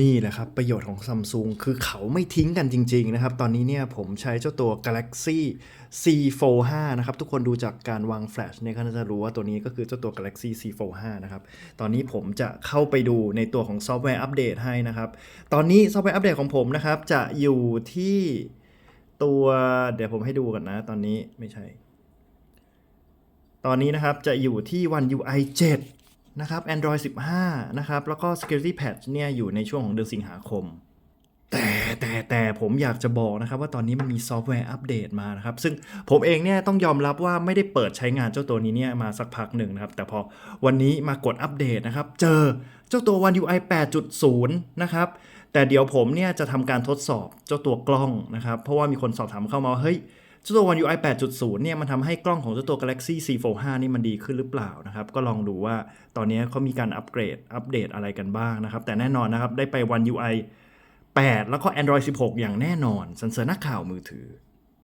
นี่แหละครับ ประโยชน์ของ Samsung คือเขาไม่ทิ้งกันจริง ๆ นะครับ ตอนนี้เนี่ยผมใช้เจ้าตัว Galaxy C Fold 5นะครับ ทุกคนดูจากการวางแฟลชเนี่ยก็น่าจะรู้ว่าตัวนี้ก็คือเจ้าตัว Galaxy C Fold 5นะครับ ตอนนี้ผมจะเข้าไปดูในตัวของซอฟต์แวร์อัปเดตให้นะครับ ตอนนี้ซอฟต์แวร์อัปเดตของผมนะครับ จะอยู่ที่ตัวเดี๋ยวผมให้ดูกันนะ ตอนนี้ไม่ใช่ ตอนนี้นะครับจะอยู่ที่ One UI 7 นะครับ Android 15 นะครับ แล้วก็ Security Patch เนี่ยอยู่ในช่วงของเดือนสิงหาคม แต่แต่แต่ผมอยากจะบอกนะครับว่าตอนนี้มันมีซอฟต์แวร์อัปเดตมานะครับ ซึ่งผมเองเนี่ยต้องยอมรับว่าไม่ได้เปิดใช้งานเจ้าตัวนี้เนี่ยมาสักพักหนึ่งนะครับ แต่พอวันนี้มากดอัปเดตนะครับ เจอเจ้าตัว One UI 8.0 นะครับแต่เดี๋ยวผมเนี่ยจะทำการทดสอบเจ้าตัวกล้องนะครับ เพราะว่ามีคนสอบถามเข้ามาว่าเฮ้ย จ้าตัว One UI 8.0 เนี่ยมันทำให้กล้องของเจ้าตัว Galaxy C Fold 5 นี่มันดีขึ้นหรือเปล่านะครับ ก็ลองดูว่าตอนนี้เขามีการอัปเกรด อัปเดตอะไรกันบ้างนะครับ แต่แน่นอนนะครับ ได้ไป One UI 8 แล้วก็ Android 16 อย่างแน่นอนสันเสริญนักข่าวมือถือ